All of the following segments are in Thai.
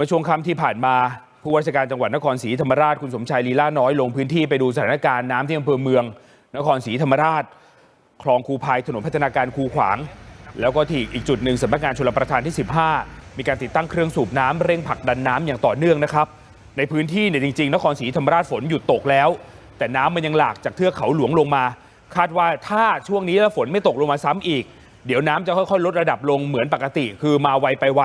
มื่อช่วงค่ำที่ผ่านมาผู้ว่าราชการจังหวัดนครศรีธรรมราชคุณสมชายลีลาน้อยลงพื้นที่ไปดูสถานการณ์น้ำที่อำเภอเมือง นครศรีธรรมราช คลองคูพายถนนพัฒนาการคูขวาง แล้วก็ที่อีกจุดหนึ่งสำนักงานชลประทานที่ 15 มีการติดตั้งเครื่องสูบน้ำเร่งผลักดันน้ำอย่างต่อเนื่องนะครับ ในพื้นที่เนี่ยจริง ๆ นครศรีธรรมราชฝนหยุดตกแล้ว แต่น้ำมันยังหลากจากเทือกเขาหลวงลงมา คาดว่าถ้าช่วงนี้แล้วฝนไม่ตกลงมาซ้ำอีก เดี๋ยวน้ำจะค่อยๆลดระดับลงเหมือนปกติ คือมาไวไปไว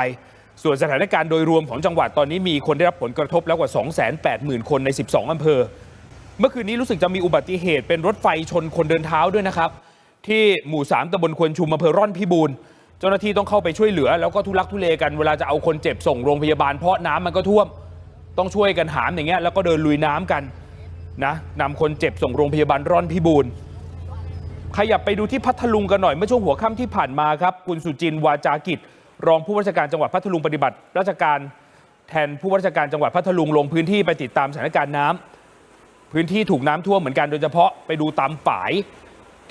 ส่วนสถานการณ์โดยรวมของจังหวัดตอนนี้มีคนได้รับผลกระทบแล้วกว่า 280,000 คนใน 12 อำเภอ เมื่อคืนนี้รู้สึกจะมีอุบัติเหตุเป็นรถไฟชนคนเดินเท้าด้วยนะครับ ที่หมู่ 3ตำบลควนชุมอำเภอร่อนพิบูลเจ้าหน้าที่ต้องเข้าไปช่วยเหลือ แล้วก็ทุลักทุเลกันเวลาจะเอาคนเจ็บส่งโรงพยาบาลเพราะน้ำมันก็ท่วม ต้องช่วยกันหามอย่างเงี้ยแล้วก็เดินลุยน้ำกันนะนำคนเจ็บส่งโรงพยาบาลร่อนพิบูลขยับไปดูที่พัทลุงกันหน่อยเมื่อช่วงหัวค่ำที่ผ่านมาครับคุณสุจินวาจากิจ รองผู้ว่าราชการจังหวัดพัทลุงปฏิบัติราชการแทนผู้ว่าราชการจังหวัดพัทลุงลงพื้นที่ไปติดตามสถานการณ์น้ำพื้นที่ถูกน้ำท่วมเหมือนกันโดยเฉพาะไปดูตามฝาย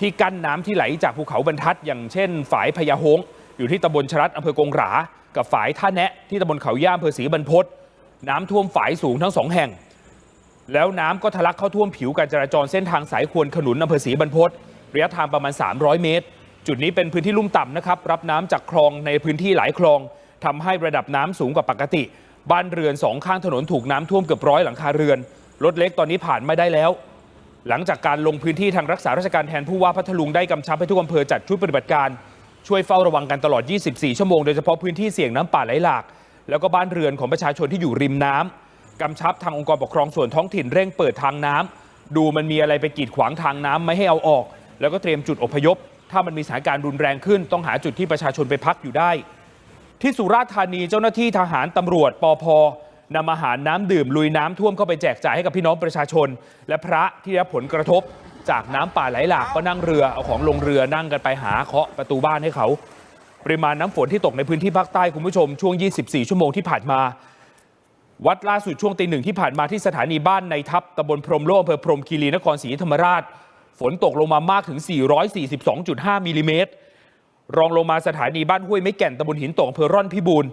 ที่กั้นน้ำที่ไหลจากภูเขาบรรทัด อย่างเช่น ฝายพญาฮงอยู่ที่ตำบลชรัตอำเภอกงหรา กับฝายท่าแนะที่ตำบลเขาย่ามอำเภอศรีบรรพตน้ำท่วมฝายสูงทั้งสองแห่ง แล้วน้ำก็ทะลักเข้าท่วมผิวการจราจรเส้นทางสายควรขนุนอำเภอศรีบรรพตระยะทางประมาณ 300 เมตร จุดนี้เป็นพื้นที่ลุ่มต่ำนะครับ รับน้ำจากคลองในพื้นที่หลายคลองทำให้ระดับน้ำสูงกว่าปกติ บ้านเรือนสองข้างถนนถูกน้ำท่วมเกือบร้อยหลังคาเรือน รถเล็กตอนนี้ผ่านไม่ได้แล้ว หลังจากการลงพื้นที่ทางรักษาราชการแทนผู้ว่าพัทลุงได้กำชับให้ทุกอำเภอจัดชุดปฏิบัติการ ช่วยเฝ้าระวังกันตลอด 24 ชั่วโมงโดยเฉพาะพื้นที่เสี่ยงน้ำป่าไหลหลาก แล้วก็บ้านเรือนของประชาชนที่อยู่ริมน้ำกำชับทางองค์กรปกครองส่วนท้องถิ่นเร่งเปิดทางน้ำดูมันมีอะไรไปกีดขวางทางน้ำไม่ให้เอาออก แล้วก็เตรียมจุดอพยพ ถ้ามันมีสถานการณ์รุนแรงขึ้น ต้องหาจุดที่ประชาชนไปพักอยู่ได้ ที่สุราษฎร์ธานีเจ้าหน้าที่ทหารตำรวจปอพนำอาหารน้ำดื่มลุยน้ำท่วมเข้าไปแจกจ่ายให้กับพี่น้องประชาชน และพระที่รับผลกระทบ จากน้ำป่าไหลหลากก็นั่งเรือเอาของลงเรือนั่งกันไปหาเคาะประตูบ้านให้เขา ปริมาณน้ำฝนที่ตกในพื้นที่ภาคใต้คุณผู้ชมช่วง 24 ชั่วโมงที่ผ่านมา วัดล่าสุดช่วงตีหนึ่งที่ผ่านมาที่สถานีบ้านในทับตำบลพรมโลอำเภอพรมคีรีนครศรีธรรมราช ฝนตกลงมามากถึง 442.5 มิลลิเมตร รองลงมาสถานีบ้านห้วยไม้แก่นตำบลหินตกอำเภอร่อนพิบูล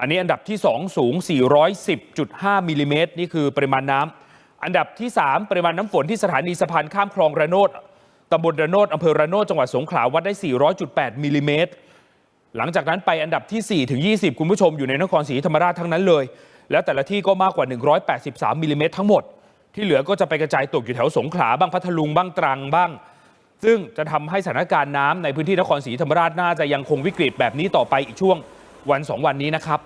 อันนี้อันดับที่ 2 สูง 410.5 มิลลิเมตร นี่คือปริมาณน้ำ อันดับที่ 3 ปริมาณน้ำฝนที่สถานีสะพานข้ามคลองระโนดตำบลระโนดอำเภอระโนดจังหวัดสงขลาวัดได้ 400.8 มิลลิเมตร หลังจากนั้นไปอันดับที่ 4 ถึง 20 คุณผู้ชมอยู่ในนครศรีธรรมราชทั้งนั้นเลย แล้วแต่ละที่ก็มากกว่า 183 มิลลิเมตรทั้งหมด ที่เหลือก็จะไปกระจายตกอยู่แถวสงขลาบ้างพัทลุงบ้างตรังบ้าง ซึ่งจะทำให้สถานการณ์น้ำในพื้นที่นครศรีธรรมราชน่าจะยังคงวิกฤตแบบนี้ต่อไปอีกช่วงวันสองวันนี้นะครับ